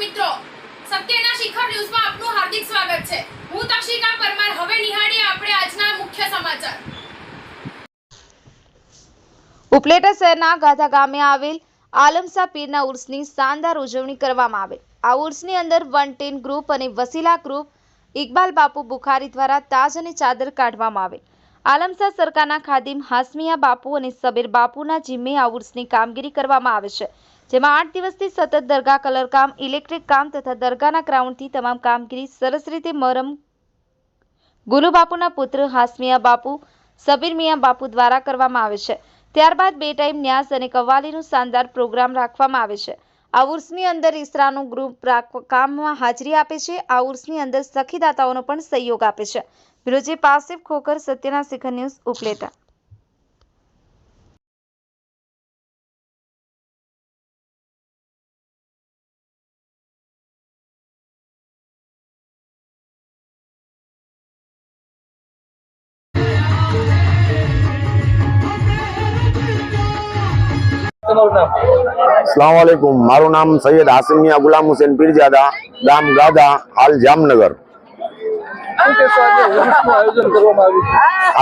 મિત્રો. સત્યના શિખર ન્યૂઝમાં આપનું હાર્દિક સ્વાગત છે. હું તક્ષિકા પરમાર. હવે નિહાળીએ આપણે આજના મુખ્ય સમાચાર. ઉપલેટા શહેરના ગાધા ગામે આવેલ આલમસા પીરના ઉર્સની શાનદાર ઉજવણી કરવામાં આવેલ. આ ઉર્સની અંદર વન ટેન ગ્રુપ અને વસીલા ગ્રુપ ઇકબાલ બાપુ બુખારી દ્વારા તાજ અને ચાદર કાઢવામાં આવેલ. આલમસા સરકારના ખાદિમ હાસમિયા બાપુ અને સબીર બાપુના જીમ્મે આ ઉર્સની કામગીરી કરવામાં આવે છે. જેમાં આઠ દિવસથી સતત દરગાહ કલરકામ ઇલેક્ટ્રિક કામ તથા દરગાહના ગ્રાઉન્ડથી તમામ કામગીરી સરસ રીતે મરમ ગુલુ બાપુના પુત્ર હાસમિયા બાપુ, સબીર મિયા બાપુ દ્વારા કરવામાં આવે છે. ત્યારબાદ બે ટાઈમ ન્યાસ અને કવ્વાલીનું શાનદાર પ્રોગ્રામ રાખવામાં આવે છે. આ ઉર્સની અંદર ઈસરાનું ગ્રુપ કામમાં હાજરી આપે છે. આ ઉર્સની અંદર સખીદાતાઓનો પણ સહયોગ આપે છે. વિરોજી પાસિફ ખોખર, સત્યના શિખર ન્યૂઝ ઉપલેટા. નામ? મારું નામ સૈયદ હાસિમિયા ગુલામ હુસેન પીરજાદા ગામ ગાદા હાલ જામનગર.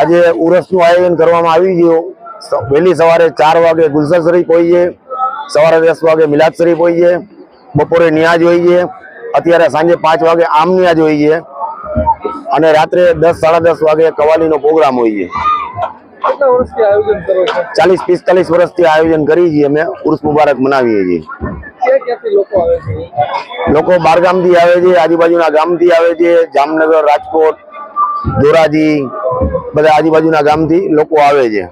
આજે ઉર્સનું આયોજન કરવામાં છે. આવી ગયું. વહેલી સવારે ચાર વાગે ગુલસર શરીફ હોઈએ સવારે દસ વાગે મિલાદ શરીફ હોઈએ બપોરે નિયાજ હોઈએ અત્યારે સાંજે પાંચ વાગે આમ નિયાજ હોઈએ અને રાત્રે દસ સાડા દસ વાગે કવાલીનો પ્રોગ્રામ કરો છો. ચાલીસ પિસ્તાલીસ વર્ષથી આયોજન કરીએ છીએ અમે. ઉર્સ મુબારક મનાવીએ છીએ. લોકો બારગામથી આવે છે આજુબાજુના ગામથી આવે છે જામનગર રાજકોટ ધોરાજી બધા આજુબાજુના ગામથી લોકો આવે છે.